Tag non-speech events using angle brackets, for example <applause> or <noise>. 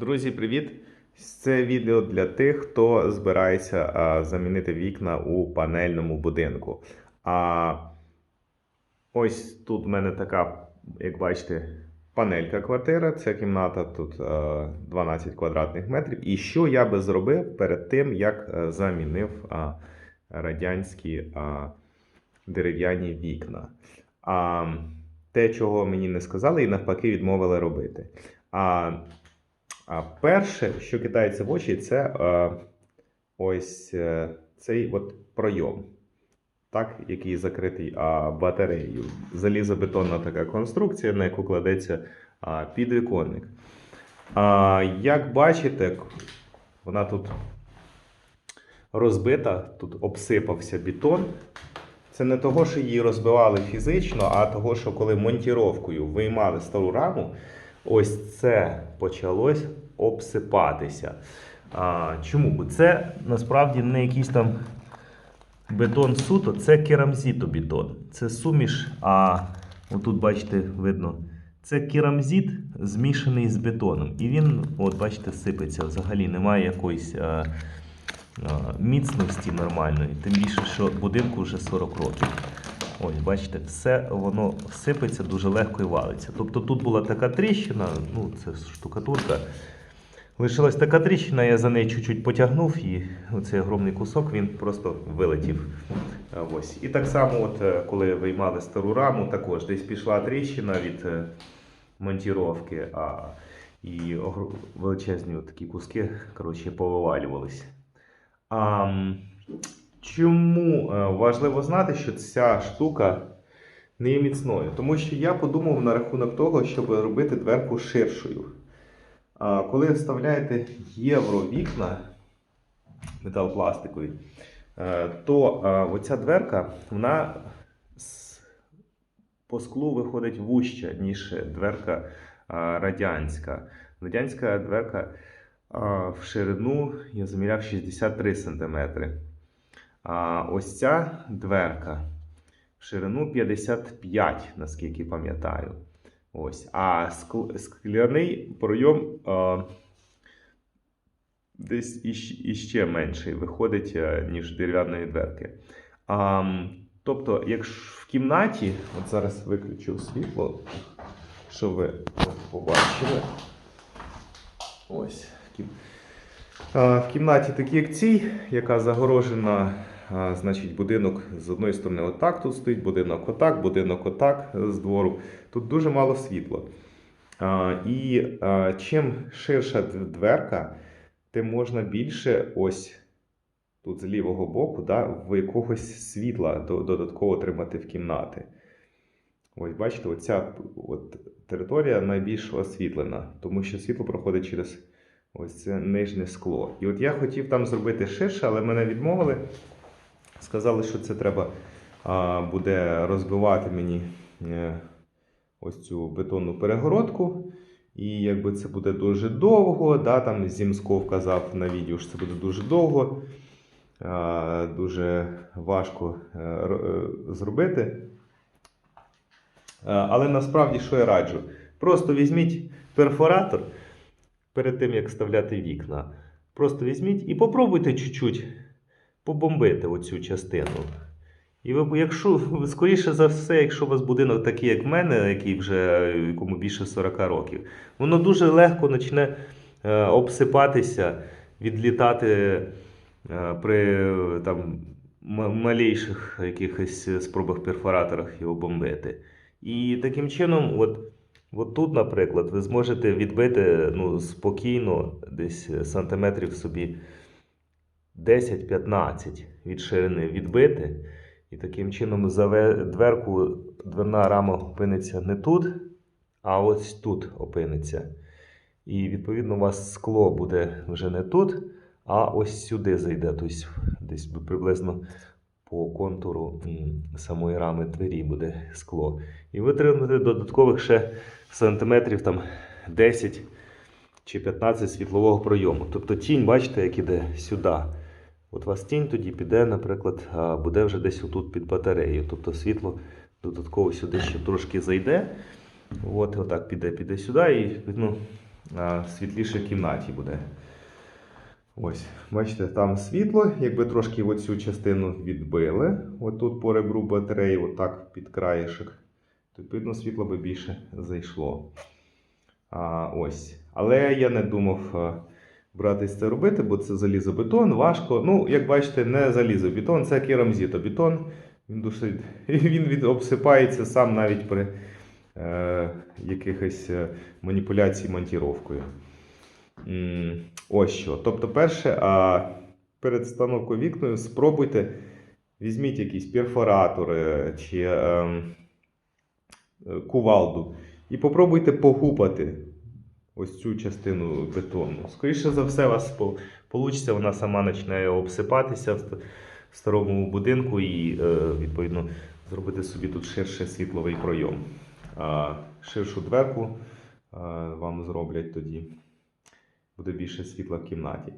Друзі, привіт! Це відео для тих, хто збирається а, замінити вікна у панельному будинку. А ось тут в мене така, як бачите, панелька квартира. Це кімната тут а, 12 квадратних метрів. І що я би зробив перед тим, як а, замінив а, радянські а, дерев'яні вікна? А, те, чого мені не сказали, і навпаки відмовили робити. А а перше, що кидається в очі, це е, ось е, цей от пройом, так, який закритий а, батареєю. Залізобетонна така конструкція, на яку кладеться а, підвіконник. А, як бачите, вона тут розбита, тут обсипався бетон. Це не того, що її розбивали фізично, а того, що коли монтіровкою виймали стару раму, ось це почалось обсипатися. А, чому? Бо це насправді не якийсь там бетон суто, це керамзітобетон. Це суміш, а отут, бачите, видно, це керамзит змішаний з бетоном. І він, от бачите, сипеться. Взагалі немає якоїсь а, а, міцності нормальної. Тим більше, що будинку вже 40 років. Ось, бачите, все воно сипеться дуже легко і валиться. Тобто тут була така тріщина, ну це штукатурка. Лишилась така тріщина, я за неї чуть-чуть потягнув, і оцей огромний кусок він просто вилетів. Ось. І так само, от, е, коли виймали стару раму, також десь пішла тріщина від е, монтіровки, а і величезні от такі куски коротше, повивалювалися. Чому е, важливо знати, що ця штука не є міцною? Тому що я подумав на рахунок того, щоб робити дверку ширшою. Коли вставляєте євро вікна металопластикові, е, то е, оця дверка вона по склу виходить вужча, ніж дверка радянська. Радянська дверка в ширину я заміряв 63 см. А ось ця дверка в ширину 55, наскільки пам'ятаю. Ось. А скляний пройом а, десь іще менший виходить, е, ніж дерев'яної дверки. А, тобто, якщо в кімнаті, от зараз виключу світло, щоб ви побачили. Ось. в кімнаті такій, як цій, яка загорожена, значить, будинок з одної сторони отак тут стоїть, будинок отак, будинок отак е, з двору. Тут дуже мало світла. І чим ширша дверка, тим можна більше ось тут з лівого боку да, в якогось світла додатково отримати в кімнати. Ось бачите, оця от територія найбільш освітлена, тому що світло проходить через ось це нижнє скло. І от я хотів там зробити ширше, але мене відмовили. Сказали, що це треба буде розбивати мені е, ось цю бетонну перегородку. І якби це буде дуже довго, да, там Зімсько вказав на відео, що це буде дуже довго, дуже важко е, е, зробити. Але насправді, що я раджу? Просто візьміть перфоратор перед тим, як вставляти вікна. Просто візьміть і попробуйте чуть-чуть побомбити оцю частину. І ви, якщо, скоріше за все, якщо у вас будинок такий, як в мене, який вже якому більше 40 років, воно дуже легко почне е, обсипатися, відлітати е, при там, малейших якихось спробах перфораторах його бомбити. І таким чином, от, от тут, наприклад, ви зможете відбити ну, спокійно десь сантиметрів собі 10-15 від ширини відбити. І таким чином заве- дверку, дверна рама опиниться не тут, а ось тут опиниться. І відповідно у вас скло буде вже не тут, а ось сюди зайде. Тобто десь приблизно по контуру самої рами двері буде скло. І ви отримаєте додаткових ще сантиметрів там 10 чи 15 світлового пройому. Тобто тінь, бачите, як іде сюди. От у вас тінь тоді піде, наприклад, буде вже десь отут під батареєю. Тобто світло додатково сюди ще трошки зайде. От, отак піде, піде сюди і ну, світліше в кімнаті буде. Ось, бачите, там світло, якби трошки оцю частину відбили, отут по ребру батареї, отак під краєшок, то відповідно світло би більше зайшло. А, ось. Але я не думав братись це робити, бо це залізобетон, важко. Ну, як бачите, не залізобетон, це керамзітобетон. Він досить <laughs> він від, обсипається сам навіть при е, якихось е, маніпуляцій монтіровкою. М, Ось що. Тобто, перше, а перед встановкою вікною спробуйте, візьміть якісь перфоратори чи ем, е, кувалду і попробуйте погупати ось цю частину бетону. Скоріше за все, у вас вийде, вона сама почне обсипатися в старому будинку і, е, відповідно, зробити собі тут ширше світловий пройом. А ширшу дверку вам зроблять тоді. Буде більше світла в кімнаті.